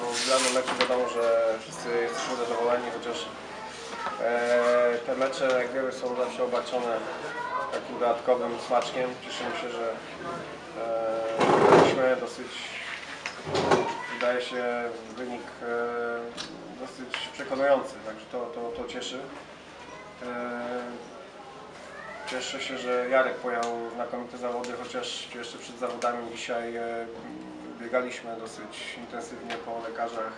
bo w meczu wiadomo, że wszyscy jesteśmy zadowoleni, chociaż e, te mecze jak wiemy są zawsze obarczone takim dodatkowym smaczkiem. Cieszymy się, że mieliśmy dosyć, wydaje się, wynik e, dosyć przekonujący, także to, to, to cieszy. E, cieszę się, że Jarek pojął znakomite zawody, chociaż jeszcze przed zawodami dzisiaj e, biegaliśmy dosyć intensywnie po lekarzach,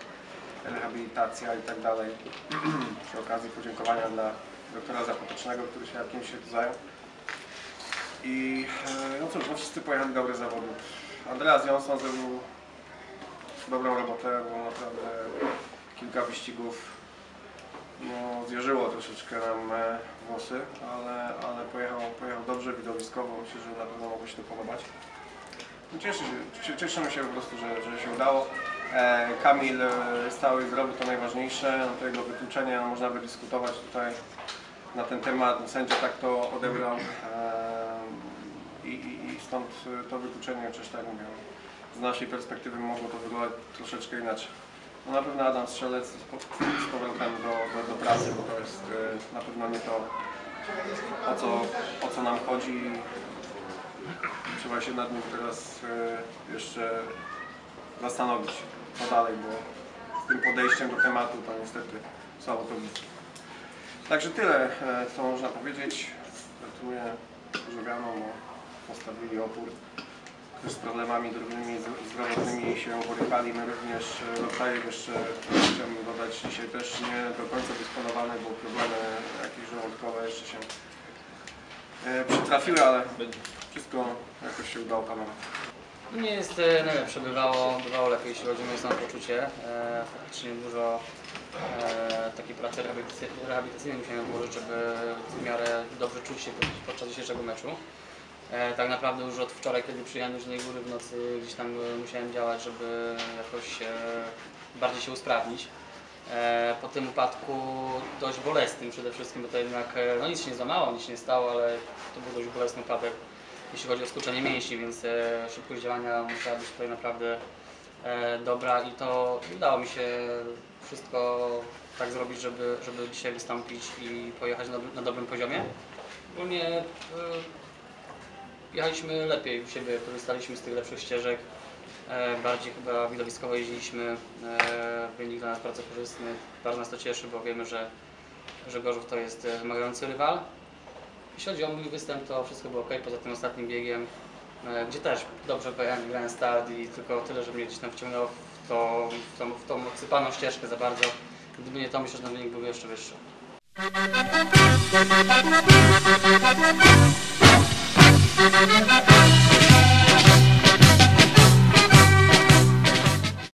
rehabilitacja i tak dalej. Przy okazji podziękowania dla doktora Zapotecznego, który się jakimś się tu zajął. I e, no cóż, no wszyscy pojechali dobre zawody. Andreas Jonsson zrobił dobrą robotę, bo naprawdę kilka wyścigów no, zjeżyło troszeczkę nam e, włosy, ale, ale pojechał, pojechał dobrze, widowiskowo, myślę, że na pewno mogło się to podobać. No, cieszę się, cie- cieszymy się po prostu, że, że się udało. E, Kamil e, stały i zdrowy to najważniejsze, no, jego wykluczenie no, można by dyskutować tutaj na ten temat, sędzia tak to odebrał e, i, i, stąd to wykluczenie, chociaż tak mówię, z naszej perspektywy mogło to wyglądać troszeczkę inaczej. No na pewno Adam Strzelec z po- z powrotem do, do, do pracy, bo to jest na pewno nie to, o co, o co nam chodzi. Trzeba się nad nim teraz e, jeszcze zastanowić, co dalej, bo z tym podejściem do tematu to niestety słabo to. Także tyle, e, co można powiedzieć. Gratuluję bo postawili opór z problemami drobnymi, zdrowotnymi się borykali. My również e, Rotajem jeszcze chciałbym dodać dzisiaj też nie do końca dysponowany, bo problemy jakieś żołądkowe jeszcze się e, przytrafiły, ale wszystko jakoś się udało panować. Nie jest e, najlepsze, bywało, bywało lepiej, jeśli chodzi o moje samopoczucie. E, faktycznie dużo e, takiej pracy rehabilitacy- rehabilitacyjnej musiałem włożyć, żeby w miarę dobrze czuć się podczas dzisiejszego meczu. E, tak naprawdę już od wczoraj, kiedy przyjechałem do Zielonej Góry w nocy, gdzieś tam e, musiałem działać, żeby jakoś e, bardziej się usprawnić. E, po tym upadku dość bolesnym przede wszystkim, bo to jednak e, no nic się nie złamało, nic się nie stało, ale to był dość bolesny upadek jeśli chodzi o skuczenie mięśni, więc e, szybkość działania musiała być tutaj naprawdę e, dobra i to udało mi się wszystko tak zrobić, żeby, żeby dzisiaj wystąpić i pojechać na, na dobrym poziomie. Ogólnie e, jechaliśmy lepiej u siebie, korzystaliśmy z tych lepszych ścieżek, bardziej chyba widowiskowo jeździliśmy, wynik dla nas bardzo korzystny, bardzo nas to cieszy, bo wiemy, że, że Gorzów to jest wymagający rywal. Jeśli chodzi o mój występ, to wszystko było ok, poza tym ostatnim biegiem, e, gdzie też dobrze pojechałem, grałem start i tylko tyle, że mnie gdzieś tam wciągnęło w, to, w, tą, w tą odsypaną ścieżkę za bardzo. Gdyby nie to, myślę, że ten wynik byłby jeszcze wyższy.